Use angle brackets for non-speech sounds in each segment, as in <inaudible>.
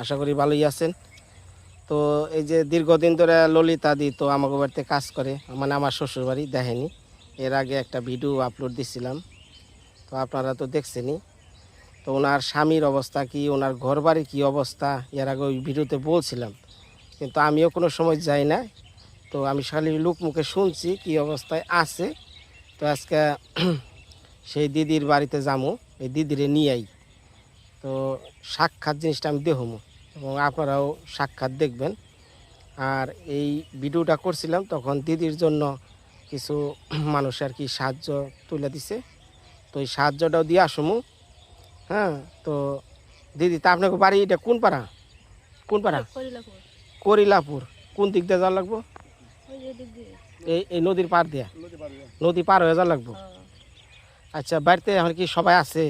আশা করি ভালোই আছেন। তো এই যে দীর্ঘদিন ধরে ললিতা দি তো আমাকে বাড়িতে কাজ করে মানে আমার শ্বশুর বাড়ি দেখেনি। এর আগে একটা ভিডিও আপলোড দিছিলাম। তো আপনারা তো দেখছেনই। তো ওনার স্বামীর অবস্থা কি, ওনার ঘর বাড়ির কী অবস্থা, এর আগে ওই ভিডিওতে বলছিলাম। কিন্তু আমিও কোনো সময় যাই না। তো আমি খালি লোক মুখে শুনছি কি অবস্থায় আছে। তো আজকে <clears throat> সেই দিদির বাড়িতে যাব এই দিদিরে নিয়ে নিয়েই তো সাক্ষাৎ জিনিসটা আমি দেখব এবং আপনারাও সাক্ষাৎ দেখবেন। আর এই ভিডিওটা করছিলাম তখন দিদির জন্য কিছু মানুষ আর কি সাহায্য তুলে দিছে। তো এই সাহায্যটাও দিয়ে আসমু। হ্যাঁ তো দিদি তা আপনাকে বাড়ি এটা কোন পাড়া? কোন পাড়া? করিলাপুর। কোন দিক দিয়ে যাওয়া লাগবো? এই এই নদীর পার দিয়া? নদী পার হয়ে যাওয়া লাগবো? আচ্ছা বাড়িতে এখন কি সবাই আছে?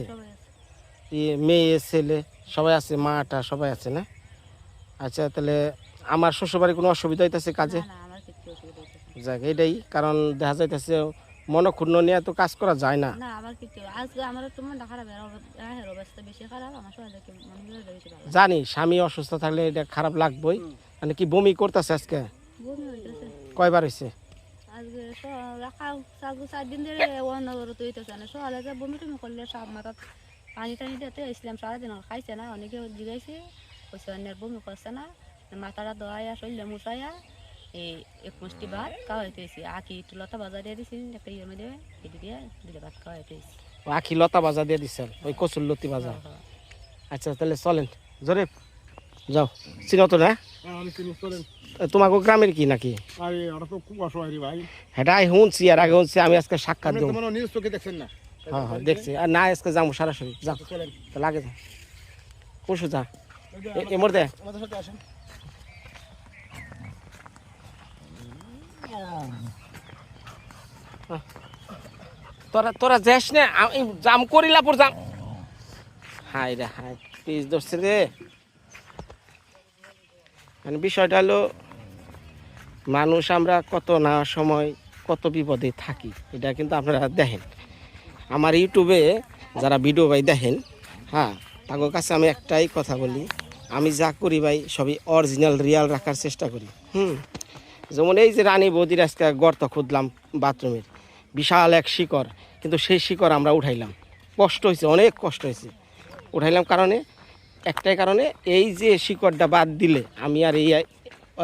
এই মেয়ে ছেলে সবাই আছে? মাটা সবাই আছে না? আচ্ছা তাহলে আমার শ্বশুরবাড়ি কোনো অসুবিধা হইতেছে কাজে? যাক এটাই কারণ দেখা যাইতেছে মনক্ষুণ্ণ নিয়ে তো কাজ করা যায় না। মনে জানি স্বামী অসুস্থ থাকলে এটা খারাপ লাগবেই। মানে কি বমি করতেছে আজকে? কয়বার হয়েছে পানি টানি দিতে ইসলাম সারাদিন খাইছে না অনেকে জিগাইছে। কইছে অন্যের বমি করছে না মাথাটা দোয়াইয়া শরীরে মুছাইয়া এই এক মুষ্টি ভাত আখি একটু লতা বাজার দিয়ে দিছি একটা ইয়ের মধ্যে দিয়ে দিলে ভাত আখি লতা বাজা দিয়ে দিচ্ছেন ওই কচুর লতি বাজা আচ্ছা তাহলে চলেন জোরে যাও চিনো তো না তোমাকে গ্রামের কি নাকি আরে ওরা তো খুব অসহায় রে ভাই হেটাই শুনছি আর আগে শুনছি আমি আজকে সাক্ষাৎ দেবো দেখছেন না হ্যাঁ হ্যাঁ দেখছি আর না আজকে যাব সরাসরি যাও তাহলে আগে যা পরশু যা এ- এ আমাদের সাথে আসেন। তোরা তোরা যাস না আমি জাম করিলা পর যাম হাই রে হাই পিস ধরছে রে। মানে বিষয়টা হলো মানুষ আমরা কত না সময় কত বিপদে থাকি এটা কিন্তু আপনারা দেখেন। আমার ইউটিউবে যারা ভিডিও ভাই দেখেন হ্যাঁ তাদের কাছে আমি একটাই কথা বলি আমি যা করি ভাই, সবই অরিজিনাল রিয়াল রাখার চেষ্টা করি। হুম। যেমন এই যে রানী বৌদির আজকে গর্ত খুঁজলাম বাথরুমের। বিশাল এক শিকড়, কিন্তু সেই শিকড় আমরা উঠাইলাম। কষ্ট হয়েছে, অনেক কষ্ট হয়েছে। উঠাইলাম কারণে, একটাই কারণে এই যে শিকড়টা বাদ দিলে আমি আর এই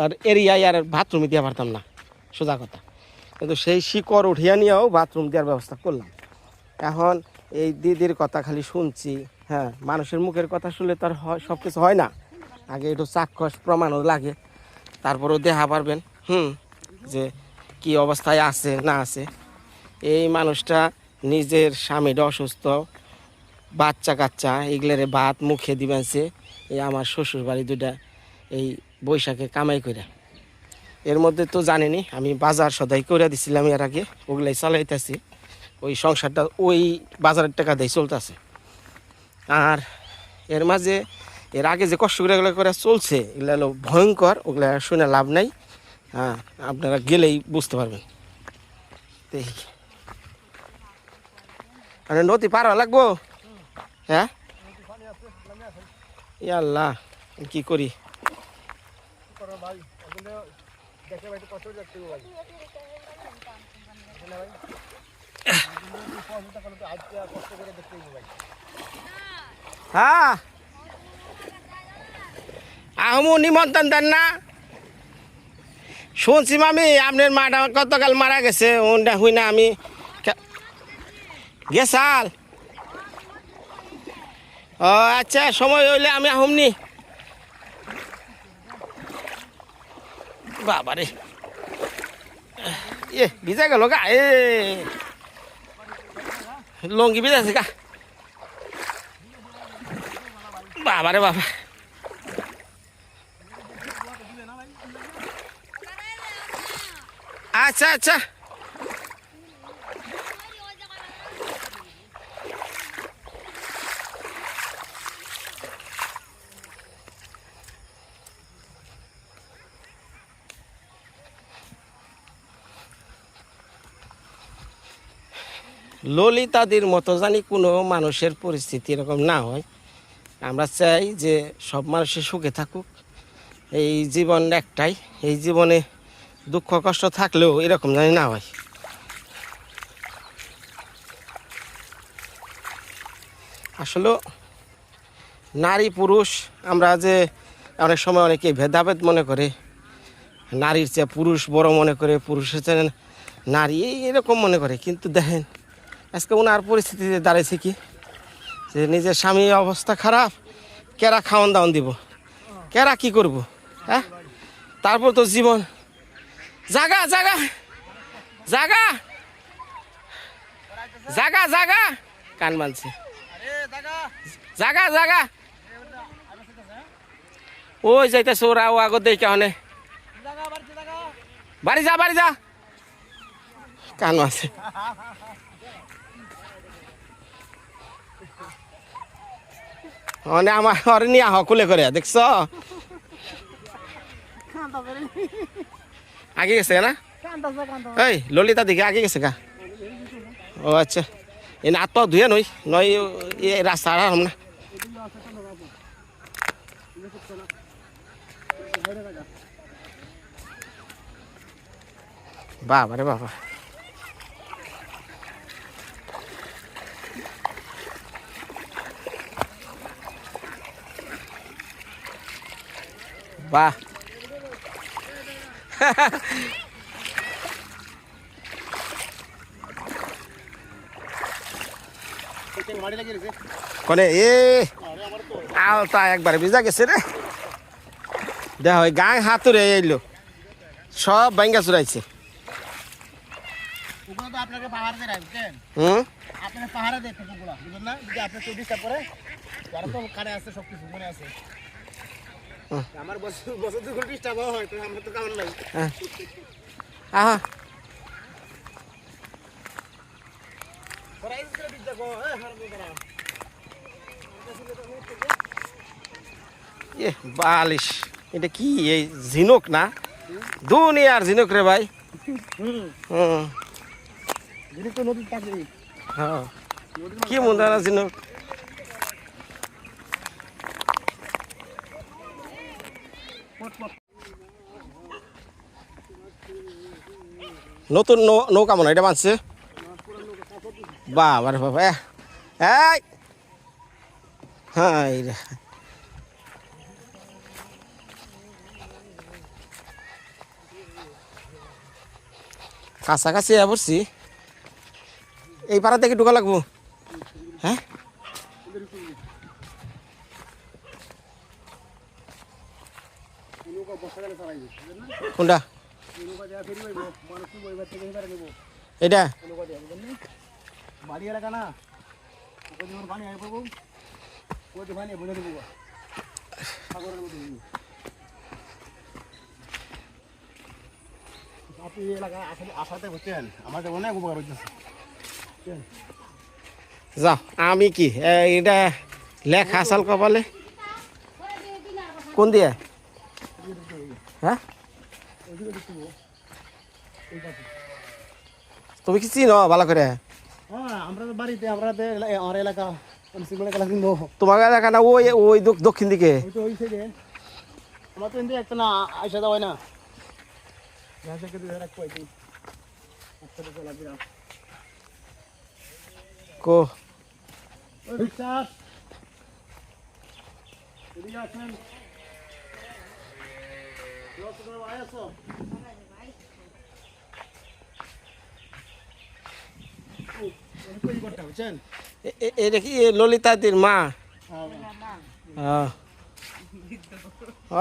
আর এরিয়ায় আর বাথরুমে দিয়ে পারতাম না, সোজা কথা। কিন্তু সেই শিকড় উঠিয়ে নিয়েও বাথরুম দেওয়ার ব্যবস্থা করলাম। এখন এই দিদির কথা খালি শুনছি হ্যাঁ মানুষের মুখের কথা শুনলে তো আর হয় সব কিছু হয় না। আগে একটু চাক্ষুষ প্রমাণও লাগে, তারপরেও দেখা পারবেন, হুম, যে কি অবস্থায় আছে, না আছে। এই মানুষটা নিজের স্বামীটা অসুস্থ, বাচ্চা কাচ্চা, এগুলোরে ভাত মুখে দিবেন সে, এই আমার শ্বশুর বাড়ি দুটা এই বৈশাখে কামাই করে এর মধ্যে তো জানেনি, আমি বাজার সদাই করে দিছিলাম এর আগে, ওগুলাই চালাইতেছি। ওই সংসারটা ওই বাজারের টাকা দিয়ে চলতেছে। আর এর মাঝে, এর আগে যে কষ্ট করে করে চলছে, এগুলো হলো ভয়ঙ্কর, ওগুলো শুনে লাভ নাই। হ্যাঁ আপনারা গেলেই বুঝতে পারবেন। মানে নদী পার লাগবো? হ্যাঁ? আল্লাহ, কি করি? দেখে ভাই হ্যাঁ। নিমন্ত্রণ দেন না। শুনছি মামি, আপনার মাটা গতকাল মারা গেছে ওনটা হুই না আমি। গেছাল। ও আচ্ছা সময় হইলে আমি আহমনি। বাবারে। এ, ভিজা গেল গা, এ। লঙ্গি বিদাছে গা। বাবা রে বাবা। আচ্ছা আচ্ছা। ললিতাদির মতো জানি কোনো মানুষের পরিস্থিতি এরকম না হয়। আমরা চাই যে সব মানুষের সুখে থাকুক। এই জীবন একটাই। এই জীবনে দুঃখ, কষ্ট থাকলেও এরকম জানি না হয়। আসলে নারী, পুরুষ, আমরা যে অনেক সময় অনেকে ভেদাভেদ মনে করে, নারীর চেয়ে পুরুষ বড় মনে করে, পুরুষের চেয়ে নারী এরকম মনে করে। কিন্তু দেখেন আজকে ওনার পরিস্থিতিতে দাঁড়াইছে কি? যে নিজের স্বামী অবস্থা খারাপ, কেরা খাওয়ান দাওয়ান দিব? কেরা কি করব? হ্যাঁ? তারপর তো জীবন। জাগা জাগা জাগা জাগা জাগা, কান মানছে। জাগা জাগা। ওই যাইতেছে ওরা, ও আগত দেখে হনে বাড়ি যা বাড়ি যা। কান মানছে। মানে আমার অরে নিয়ে আহ কুলে করে দেখছ? আগে গেছে না? এই ললিতা দিকে আগে গেছে গা। ও আচ্ছা। এই না তো ধুয়ে নই নই এ রাস্তা আর না। বাবা রে বাবা। বাহ। কনে এ আলতা একবার ভিজা গেছে রে। দেখ ওই গায়ে হাতুরে এলো। সব বাইঙ্গা চুরাইছে। হুম? আপনাকে পাহাড়ে কুকুরগুলো বুঝলেন না? যদি আপনি চব্বিশটা পরে তারা তো কানে আছে সব কিছু মনে আছে। আমার বছর বছর দুই ডিস্টার্ব হয় তো আমরা তো কামড় নাই। আহা। তোরা করে বিদ্যা কো এ হারাম করা এ বালিশ। এটা কি? এই ঝিনুক না? দুনিয়ার ঝিনুক রে ভাই। হুম। হ্যাঁ। কি মনে না ঝিনুক? নতুন নৌ- নৌকা মনে হয় এটা মানছে বাবা রে বাবা এ, এই। হাই রে। কাছাকাছি এ পড়ছি। এই পাড়া থেকে ঢুকা লাগবো। হ্যাঁ? নৌকা বসা গেলে চালাই বুঝলেন না কোনটা? এটা? বাড়ি এলাকা না। যখন পানি আয় পাবো ওই পানি বুঝে দেবো। সাগরের মধ্যে আপনি এলাকায় আসলে আসাতে হচ্ছেন আমাদের অনেক উপকার হচ্ছে যাও আমি কি? এটা লেখা আসাল কপালে? কোন দিয়ে? হ্যাঁ? তুমি কি চিনো? ভালো করে। হ্যাঁ আমরা তো বাড়িতে আমরা আমার এলাকা সিমড়া এলাকা তোমাকে দেখা না ওই ওই দক- দক্ষিণ দিকে? আমার তো একটা না আইসা দেওয়া না। ঘাস থেকে দিয়ে রাখব এই আচ্ছা তো চলা বিরাম কো। বিশ্বাস। এদিকে আসেন। রস করে ভাই আছো ও, ওই তৈরি করতে হবে, বুঝছেন? এ- এ- এটা কি ললিতাদির মা। হ্যাঁ,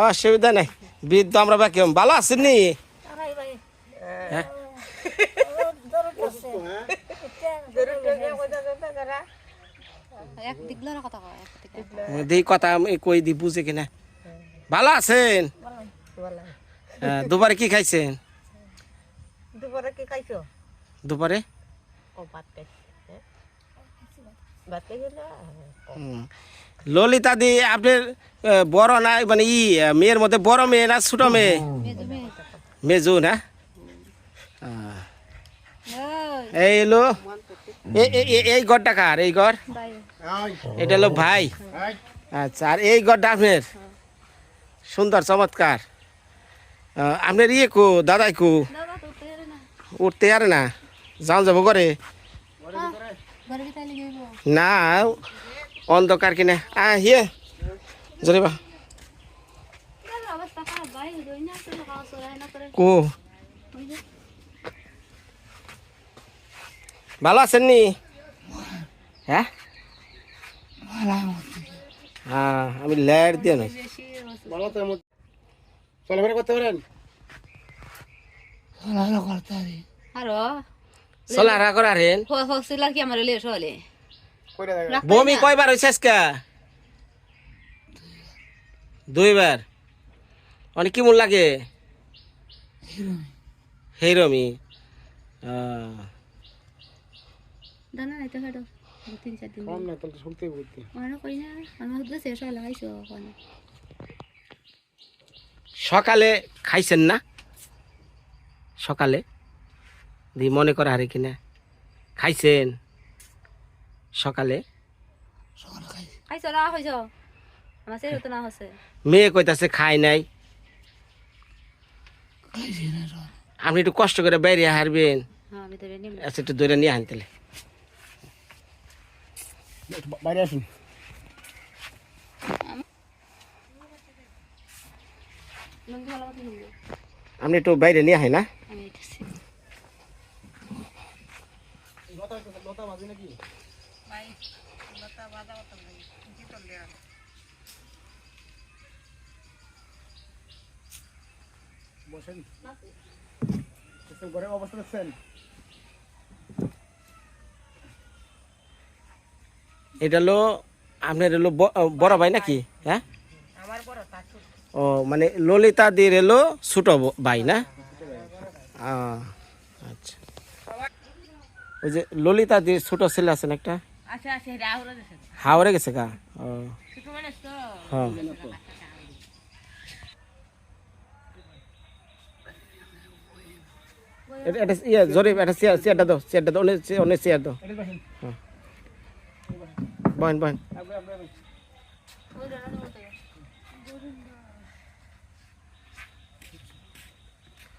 অসুবিধা নেই। বৃদ্ধ আমরা বাকি। ভালো আছেন নি? হ্যাঁ। হ্যাঁ? দিই কথা আমি কই দি বুঝে কিনা। ভালো আছেন? হ্যাঁ, দুবারে কি খাইছেন? দুপুরে কি খাইছো? দুপুরে? ও ভাত খাইছি হ্যাঁ? ভাত খাইছো না হুম। ললিতা দি আপনার বড় না মানে ই মেয়ের মধ্যে বড় মেয়ে না ছোট মেয়ে? মেজু। না? এই এ- এই ঘরটা কার? এই ঘর? এটা হলো ভাই। আচ্ছা আর এই ঘরটা আপনার? সুন্দর চমৎকার। আপনার ইয়ে কু দাদাই কু? উঠতে আর না। যাও যাব করে ঘরে না অন্ধকার কিনে। আ হিয়ে। জরিবা। কু। ভালো আছেন নি? হ্যাঁ? হ্যাঁ আমি লেট দিয়ে নই। ভালো চলাফেরা করতে পারেন আরও। চলারা করারেন হসিল কি আমার লেট হলে বমি কয়বার হয়েছে আজকে? দুইবার। অনেক কি মন লাগে? হেরমি। আহ, দানা নাই তো হেডো তিন চার দিন কম না তাহলে শুনতেই বলতে মনে করি না আমার হতে শেষ হয়ে লাগাইছো ওখানে সকালে খাইছেন না? সকালে? দি মনে করা হারে কিনা। খাইছেন? সকালে। খাইছো না আমার সেই হচ্ছে মেয়ে কইতাছে খাই নাই। আপনি একটু কষ্ট করে বাইরে হারবেন হ্যাঁ আচ্ছা একটু দৌড়ে নিয়ে আন তাহলে। বাইরে আসুন। আপনি একটু বাইরে নিয়ে আয় না? লতা লতা নাকি? বসেন। ঘরের অবস্থা দেখছেন? এটা হলো আপনার হলো বড় ভাই নাকি? হ্যাঁ? ও মানে ললিতা দির এলো ছোট ভাই না? আচ্ছা। ওই যে ললিতা দির ছোট ছেলে আছেন একটা? আচ্ছা আচ্ছা এটা আহুরা দেশে হাওড়ে গেছে গা ও ছোট মানুষ তো হ্যাঁ এটা এটা ইয়ে জরিপ এটা চেয়ার চেয়ারটা দাও চেয়ারটা দাও অনেক অনেক চেয়ার দাও এটা বসেন বহেন বহেন আপনি আপনি আপনি।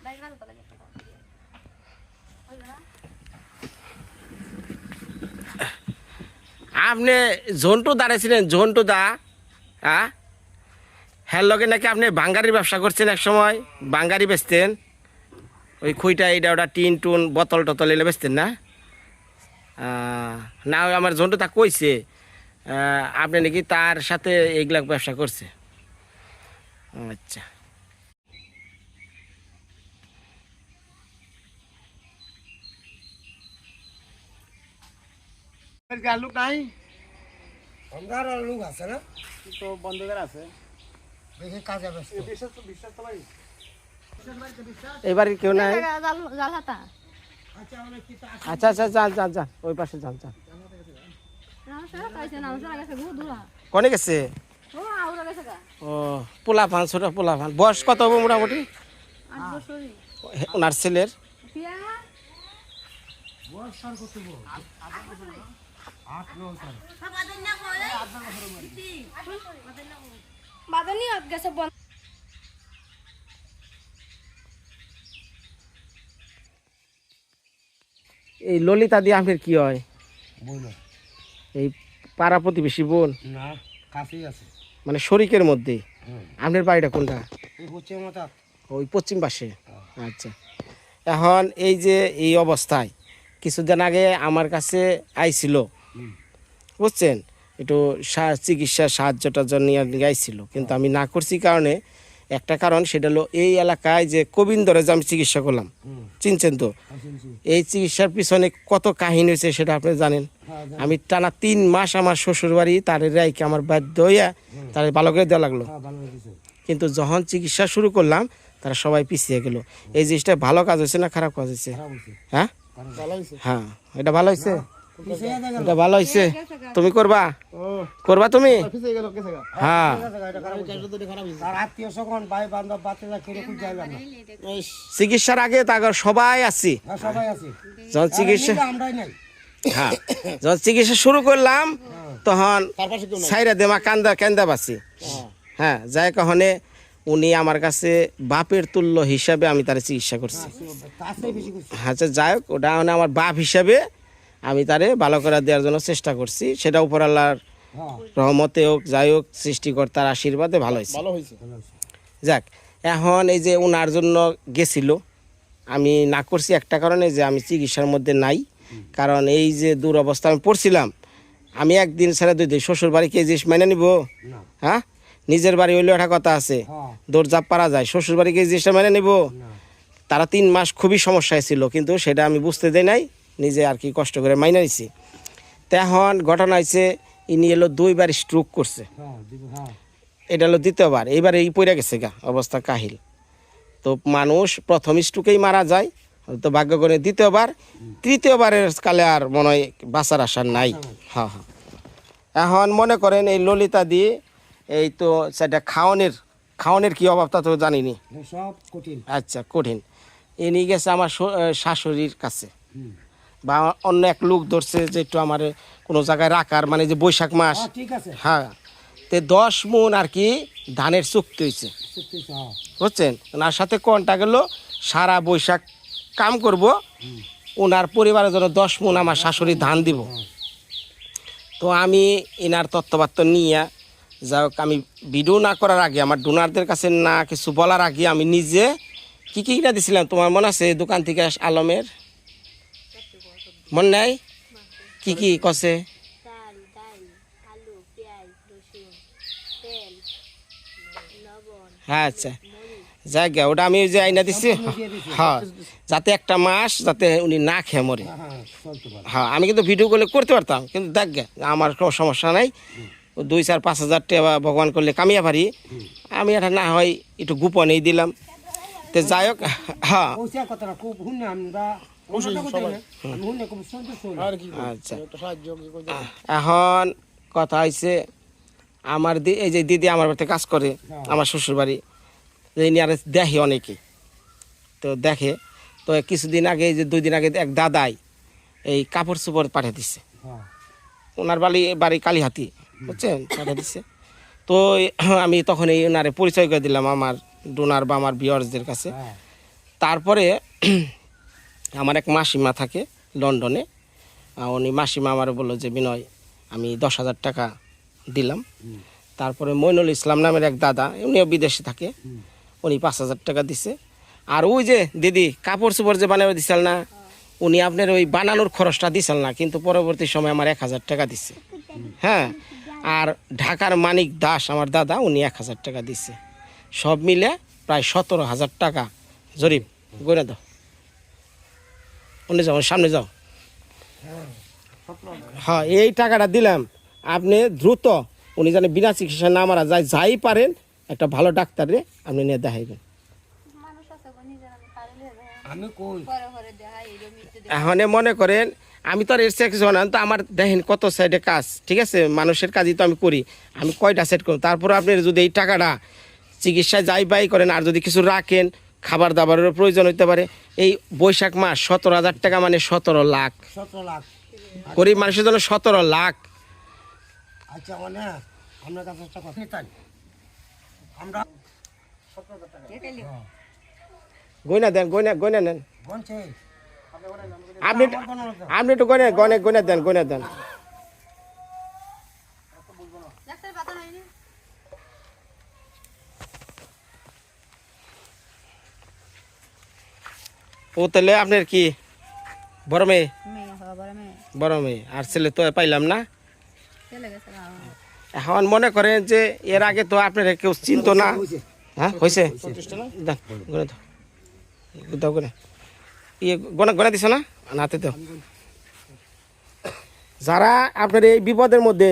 বাইক ভালো তো লাগে আপনি ঝন্টু দাঁড়াইছিলেন ঝন্টু দা হ্যাঁ হ্যাঁ লগে নাকি আপনি বাঙ্গারির ব্যবসা করছেন এক সময়, বাঙ্গারি বেচতেন। ওই খুইটা এইটা ওটা টিন টুন, বোতল টতল এলে বেচতেন না? না, ওই আমার ঝন্টু তা কইছে আপনি নাকি তার সাথে এইগুলা ব্যবসা করছে। আচ্ছা। আর লোক নাই? আমার লোক আছে না? তো বন্ধুদের আছে। দেখে কাজে ব্যস্ত। বিশ্বাস তো বিশ্বাস তো ভাই। এবারে কেউ নাই? হাতা। আচ্ছা আচ্ছা যান যান যান ওই পাশে যান যান কনে গেছে? ও আউরা গেছে গা। ও পোলা পান ছোট পোলা পান বয়স কত হবে মোটামুটি? ওনার ছেলের? পিয়া? বাদনি গেছে বল এই ললিতা দিয়ে আপনার কি হয়? এই পাড়া প্রতিবেশী বোন? না কাছেই আছে। মানে শরিকের মধ্যে? আপনার বাড়িটা কোনটা? ওই পশ্চিম পাশে? আচ্ছা। এখন এই যে এই অবস্থায় কিছুদিন আগে আমার কাছে আইছিল। বুঝছেন? একটু সা- চিকিৎসা সাহায্যটার জন্য নিয়ে আইছিল কিন্তু আমি না করছি কারণে একটা কারণ সেটা হলো এই এলাকায় যে কোবিন্দরে যে আমি চিকিৎসা করলাম। চিনছেন তো? এই চিকিৎসার পিছনে কত কাহিনী হয়েছে সেটা আপনি জানেন? আমি টানা তিন মাস আমার শ্বশুর বাড়ি তার রাইকে আমার বাধ্য হইয়া তার ভালো করে দেওয়া লাগল। কিন্তু যখন চিকিৎসা শুরু করলাম তারা সবাই পিছিয়ে গেল। এই জিনিসটা ভালো কাজ হয়েছে না খারাপ কাজ হয়েছে? হ্যাঁ? হ্যাঁ এটা ভালো হয়েছে? এটা ভালো হয়েছে তুমি করবা? করবা তুমি? হ্যাঁ। চিকিৎসার আগে তাগর সবাই আছি। হ্যাঁ, সবাই আছে। যখন চিকিৎসা হ্যাঁ। যখন চিকিৎসা শুরু করলাম তখন সাইরা দেমা কান্দা কান্দা বাসি। হ্যাঁ। যাই কখনে উনি আমার কাছে বাপের তুল্য হিসাবে আমি তার চিকিৎসা করছি। আচ্ছা যাই হোক ওটা আমার বাপ হিসাবে আমি তারে ভালো করে দেওয়ার জন্য চেষ্টা করছি। সেটা উপর আল্লাহর রহমতে হোক যাই হোক সৃষ্টিকর্তার আশীর্বাদে ভালো হয়েছে। যাক এখন এই যে ওনার জন্য গেছিল আমি না করছি একটা কারণে যে আমি চিকিৎসার মধ্যে নাই। কারণ এই যে দুরবস্থা আমি পড়ছিলাম আমি একদিন ছেড়ে দুই দিন শ্বশুর বাড়ি কে জিনিস মেনে নিব? হ্যাঁ? নিজের বাড়ি হইলেও একটা কথা আছে হ্যাঁ। দৌড়ঝাপ পারা যায়। শ্বশুর বাড়ি কে জিনিসটা মেনে নিব? তারা তিন মাস খুবই সমস্যায় ছিল কিন্তু সেটা আমি বুঝতে দেই নাই। নিজে আর কি কষ্ট করে মাইনে নিছি। তখন ঘটনা হয়েছে ইনি এলো দুইবার স্ট্রোক করছে। এটা হলো দ্বিতীয়বার এইবার এই পড়ে গেছে গা অবস্থা কাহিল। তো মানুষ প্রথম স্ট্রোকেই মারা যায় তো ভাগ্য করে দ্বিতীয়বার তৃতীয়বারের কালে আর মনে হয় বাঁচার আশা নাই। হ্যাঁ হ্যাঁ এখন মনে করেন এই ললিতা দিয়ে এই তো সেটা খাওয়ানের খাওয়ানোর কি অভাব তা তো জানিনি। সব কঠিন। আচ্ছা কঠিন। এ নিয়ে গেছে আমার শাশুড়ির কাছে। বা অন্য এক লোক ধরছে যে একটু আমার কোনো জায়গায় রাখার মানে যে বৈশাখ মাস। হ্যাঁ ঠিক আছে। হ্যাঁ। তে দশ মন আর কি ধানের চুক্তি হয়েছে হ্যাঁ। বুঝছেন? ওনার সাথে কোনটা গেল সারা বৈশাখ কাম করব ওনার পরিবারের জন্য দশ মন আমার শাশুড়ি ধান দিব। তো আমি এনার তত্ত্ববাত্য নিয়ে যা হোক আমি ভিডিও না করার আগে আমার ডোনারদের কাছে না কিছু বলার আগে আমি নিজে কী কী কিনা দিছিলাম তোমার মনে আছে দোকান থেকে আস- আলমের? মন নাই? কি কি কছে? চাল ডাল আলু পেঁয়াজ রসুন তেল লবণ হ্যাঁ আচ্ছা জায়গা ওটা আমি ওই যে আইনা দিছি হ্যাঁ যাতে একটা মাস যাতে উনি না খেয়ে মরে। হ্যাঁ হ্যাঁ হ্যাঁ আমি কিন্তু ভিডিও করলে করতে পারতাম কিন্তু দেখ গে, আমার কোনো সমস্যা নাই। দুই চার পাঁচ হাজার টাকা ভগবান করলে কামিয়ে পারি। আমি এটা না হয় একটু গোপনেই দিলাম। তো যাই হোক হ্যাঁ। আচ্ছা। এখন কথা হয়েছে আমার দি এই যে দিদি আমার বাড়িতে কাজ করে আমার শ্বশুর বাড়ি এই নিয়ে আর দেখে অনেকে। তো দেখে তো কিছুদিন আগে এই যে দুই দিন আগে এক দাদাই এই কাপড় চোপড় পাঠিয়ে দিচ্ছে হ্যাঁ। ওনার বাড়ি বাড়ি কালীহাতি বুঝছেন? পাঠিয়ে দিচ্ছে তো <clears throat> আমি তখন এই ওনারে পরিচয় করে দিলাম আমার ডোনার বা আমার বিয়ার্সদের কাছে। হ্যাঁ। তারপরে আমার এক মাসিমা থাকে লন্ডনে। উনি মাসিমা আমার বলল যে বিনয় আমি দশ হাজার টাকা দিলাম। তারপরে মইনুল ইসলাম নামের এক দাদা উনিও বিদেশে থাকে। উনি পাঁচ হাজার টাকা দিছে। আর ওই যে দিদি কাপড় চোপড় যে বানাবে দিছিল না উনি আপনার ওই বানানোর খরচটা দিছিল না কিন্তু পরবর্তী সময় আমার এক হাজার টাকা দিছে। হ্যাঁ আর ঢাকার মানিক দাস আমার দাদা উনি এক হাজার টাকা দিচ্ছে সব মিলে প্রায় সতেরো হাজার টাকা জরিপ গড়ে দাও। অন্য যাও সামনে যাও। হ্যাঁ এই টাকাটা দিলাম। আপনি দ্রুত উনি জানে বিনা চিকিৎসা না মারা যায় যাই পারেন একটা ভালো ডাক্তারে আপনি নিয়ে দেখাইবেন। মানুষ আছে গো, নিজের আমি পারিলে আমি কই? পরে পরে দেখাই এই মৃত্যু এখন মনে করেন আমি তো আর এর চেয়ে কিছু না তো আমার দেখেন কত সাইডে কাজ ঠিক আছে? মানুষের কাজই তো আমি করি আমি কয়টা সেট করব? তারপর আপনি যদি এই টাকাটা চিকিৎসায় যাই বাই করেন আর যদি কিছু রাখেন খাবার দাবারেরও প্রয়োজন হইতে পারে। এই বৈশাখ মাস সতেরো হাজার টাকা মানে সতেরো লাখ। সতেরো লাখ। গরিব মানুষের জন্য সতেরো লাখ। আচ্ছা মানে আপনার কাছে একটা কথা। তাই। আমরা সতেরো হাজার টাকা। গয়না দেন গয়না গয়না নেন। আপনি আপনি একটু গয়না গয়না গয়না দেন গয়না দেন ডাক্তার পাতা নাই রে ও তাহলে আপনার কি বড় মেয়ে? বড় মেয়ে। আর ছেলে তো পাইলাম না। এখন মনে করেন যে এর আগে তো আপনারা কেউ চিনতো না। হ্যাঁ হয়েছে দেন দাও। গনে। ইয়ে গনে গনে দিছ না? নাতে তো যারা আপনার এই বিপদের মধ্যে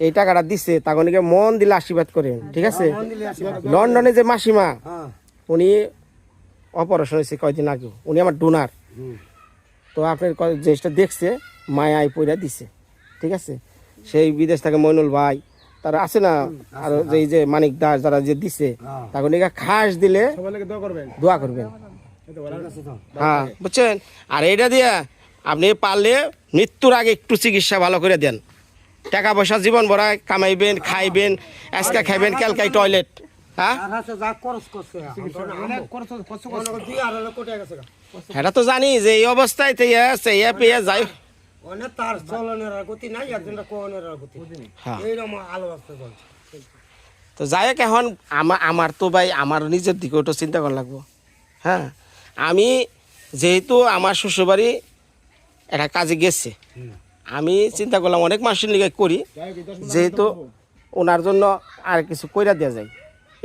এই টাকাটা দিচ্ছে তাকে মন দিলে আশীর্বাদ করেন ঠিক আছে? লন্ডনে যে মাসিমা হ্যাঁ। উনি অপারেশন হয়েছে কয়দিন আগে। উনি আমার ডোনার তো আপনার জিনিসটা দেখছে মায়ায় পইরা দিছে। ঠিক আছে? সেই বিদেশ থেকে মইনুল ভাই তারা আছে না আর এই যে মানিক দাস যারা যে দিছে তখন এগুলা খাস দিলে দোয়া করবেন। হ্যাঁ বুঝছেন? আর এইটা দিয়ে আপনি পারলে মৃত্যুর আগে একটু চিকিৎসা ভালো করে দেন। টাকা পয়সা জীবন ভরা কামাইবেন খাইবেন আজকে খাইবেন ক্যালকাই টয়লেট। হ্যাঁ। এটা তো জানি যে এই অবস্থায় তো চেয়ে পেয়ে যাই। তার চলনের গতি নাই একজনটা কোহনের গতি হ্যাঁ। এইরকম আলো আসতে চলছে। তো যাই হোক এখন আমার আমার তো ভাই আমার নিজের দিকেও তো চিন্তা করা লাগবো। হ্যাঁ? আমি যেহেতু আমার শ্বশুরবাড়ি একটা কাজে গেছে আমি চিন্তা করলাম অনেক মানুষের লিগে করি যেহেতু ওনার জন্য আর কিছু কইরা দেওয়া যায়।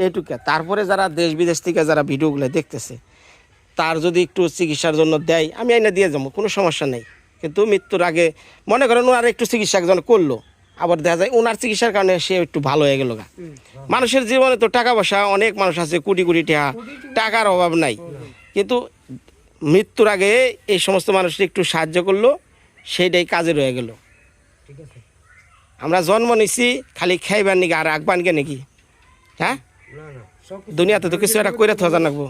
এইটুকু তারপরে যারা দেশ বিদেশ থেকে যারা ভিডিওগুলো দেখতেছে তার যদি একটু চিকিৎসার জন্য দেয় আমি আইনা দিয়ে যাব কোনো সমস্যা নেই। কিন্তু মৃত্যুর আগে মনে করেন ওনার একটু চিকিৎসা একজন করল আবার দেখা যায় ওনার চিকিৎসার কারণে সে একটু ভালো হয়ে গেল গা। মানুষের জীবনে তো টাকা পয়সা অনেক মানুষ আছে কোটি কোটি টাকা টাকার অভাব নাই। কিন্তু মৃত্যুর আগে এই সমস্ত মানুষকে একটু সাহায্য করল সেইটাই কাজে রয়ে গেল। আমরা জন্ম নিছি খালি খাইবার নাকি আর আঁকবান কে নাকি? হ্যাঁ? দুনিয়াতে তো কিছু একটা করে থাকা লাগবো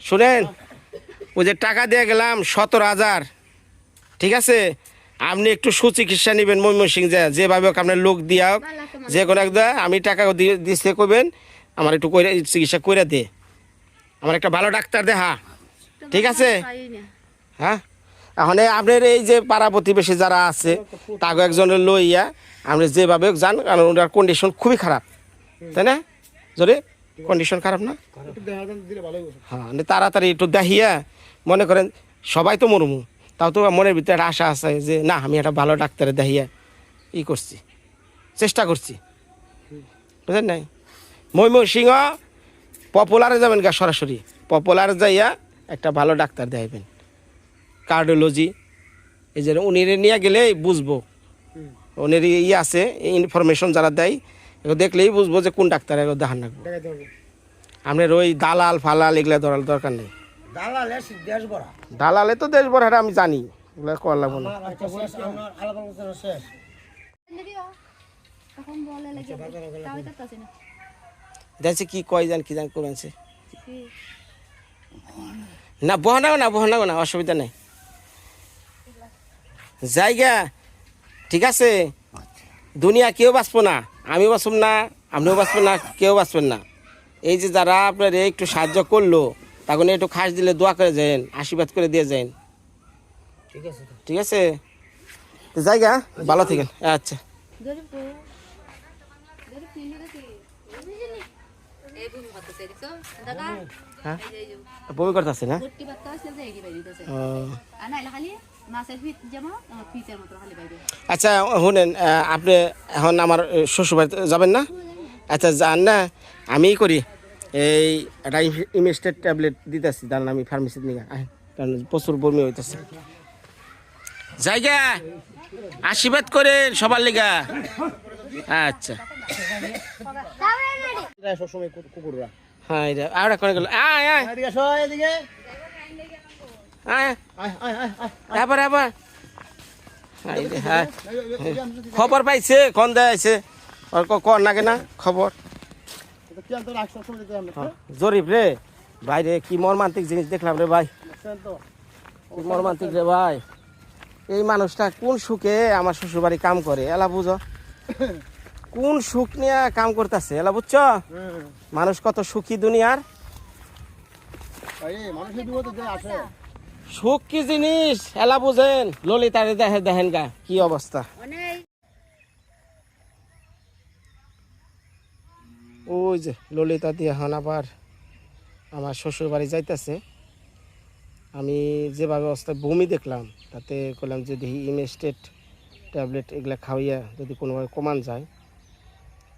শুনেন ওই যে টাকা দিয়ে গেলাম সতেরো হাজার। ঠিক আছে? আপনি একটু সুচিকিৎসা নেবেন ময়মনসিং যে যেভাবে হোক আপনার লোক দিয়া হোক যে কোনো একদা আমি টাকা দিয়ে দিতে করবেন আমার একটু কইরা চিকিৎসা করে দে। আমার একটা ভালো ডাক্তার দে হ্যাঁ ঠিক আছে? হ্যাঁ? এখন আপনার এই যে পাড়া প্রতিবেশী যারা আছে, তাকে একজনের লইয়া আপনি যেভাবে যান, কারণ ওনার কন্ডিশন খুবই খারাপ। তাই না? যদি কন্ডিশন খারাপ না? হ্যাঁ মানে তাড়াতাড়ি একটু দেখিয়া মনে করেন সবাই তো মরমু। তাও তো মনের ভিতরে একটা আশা আছে যে, না, আমি একটা ভালো ডাক্তারে দেখিয়া ই করছি, চেষ্টা করছি। বুঝলেন নাই? ময়মনসিংহ পপুলারে যাবেন গা সরাসরি। পপুলারে যাইয়া একটা ভালো ডাক্তার দেখাইবেন। কার্ডিওলজি। এই যে উনিরে নিয়ে গেলে বুঝব। উনির ই আছে ইনফরমেশন যারা দেয় এগুলো দেখলেই বুঝব যে কোন ডাক্তার এগুলো দেখান রাখব আপনার ওই দালাল ফালাল এগুলো ধরার দরকার নেই। দালালে তো দেশ বড় আমি জানি। এগুলো করা লাগবো না। আছে না। দেখছি কি কয় জান কি জান করেছে কি? না বহানাও না বহানাও না অসুবিধা নেই। জায়গা ঠিক আছে? দুনিয়া কেউ বাঁচবো না আমি বাঁচব না আপনিও বাঁচবেন না কেউ বাঁচবেন না। এই যে যারা আপনার একটু সাহায্য করল তখন একটু খাস দিলে দোয়া করে যান আশীর্বাদ করে দিয়ে যান ঠিক আছে ঠিক আছে? জায়গা ভালো থাকেন। আচ্ছা। হ্যাঁ? বমি করতেছে না? আচ্ছা শুনেন আপনি এখন আমার শ্বশুরবাড়িতে যাবেন না? আচ্ছা যান না আমি করি। এই একটা ইমেস্টেড ট্যাবলেট দিতেছি দাঁড়ান আমি ফার্মেসিতে নিয়ে কারণ প্রচুর বমি হইতেছে। জায়গা আশীর্বাদ করেন সবার লিগা। আচ্ছা। সবসময় কুকুররা। হ্যাঁ আর করে গেল? আয় আয় এদিকে আসো এদিকে আয় আয় আয় আয় আয় আবার? আবার হ্যাঁ হ্যাঁ খবর পাইছে? কন দেয় আছে ক- কর নাকি না? খবর। এটা রে আনতে রাখছো? সবসময় দিতে হবে হ্যাঁ, জরিপ রে। কি মর্মান্তিক জিনিস দেখলাম রে ভাই। মর্মান্তিক রে ভাই। এই মানুষটা কোন সুখে আমার শ্বশুর বাড়ি কাম করে? এলা বুঝো। কোন সুখ নিয়ে কাম করতেছে এলা বুঝছ? হুম মানুষ কত সুখী দুনিয়ার। মানুষের বিপদে আসে। সুখ কি জিনিস? এলা বুঝেন। ললিতারে দেখে দেখেন গা কি অবস্থা? ওই যে ললিতা দিয়ে এখন আবার আমার শ্বশুর বাড়ি যাইতেছে। আমি যেভাবে অবস্থায় বমি দেখলাম তাতে করলাম যদি ইমেস্টেট ট্যাবলেট এগুলা খাওয়াইয়া যদি কোনোভাবে কমান যায়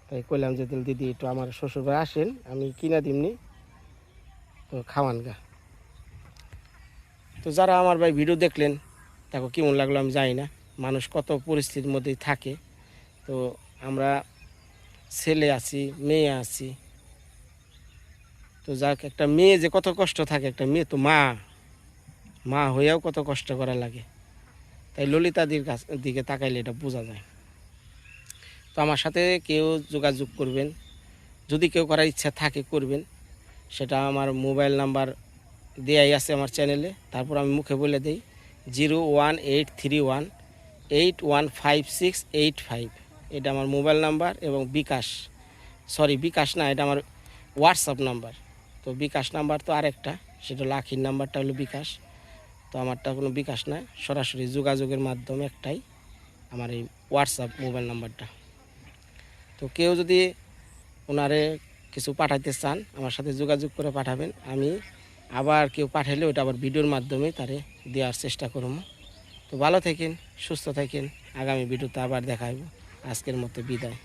তাই কইলাম যে দিদি একটু আমার শ্বশুর বাড়ি আসেন আমি কিনা দিমনি তো খাওয়ান গা। তো যারা আমার ভাই ভিডিও দেখলেন, দেখো কেমন লাগল আমি জানি না। মানুষ কত পরিস্থিতির মধ্যেই থাকে। তো আমরা ছেলে আছি, মেয়ে আছি। তো যাক, একটা মেয়ে যে কত কষ্ট থাকে, একটা মেয়ে তো মা। মা হয়েও কত কষ্ট করা লাগে। তাই ললিতাদির কাছ, দিকে তাকাইলে এটা বোঝা যায়। তো আমার সাথে কেউ যোগাযোগ করবেন। যদি কেউ করার ইচ্ছা থাকে করবেন, সেটা আমার মোবাইল নাম্বার দেয়াই আছে আমার চ্যানেলে তারপর আমি মুখে বলে দিই, zero one eight three one eight one five six eight five. এটা আমার মোবাইল নাম্বার এবং বিকাশ। সরি, বিকাশ না, এটা আমার হোয়াটসঅ্যাপ নাম্বার। তো বিকাশ নাম্বার তো আরেকটা, সেটা লাখির নাম্বারটা হলো বিকাশ। তো আমারটা কোনো বিকাশ না, সরাসরি যোগাযোগের মাধ্যমে একটাই আমার এই হোয়াটসঅ্যাপ মোবাইল নাম্বারটা। তো কেউ যদি ওনারে কিছু পাঠাইতে চান, আমার সাথে যোগাযোগ করে পাঠাবেন। আমি আবার কেউ পাঠালে ওটা আবার ভিডিওর মাধ্যমে তারে দেওয়ার চেষ্টা করব তো ভালো থাকেন, সুস্থ থাকেন। আগামী ভিডিওতে আবার দেখাইব আজকের মতো বিদায়।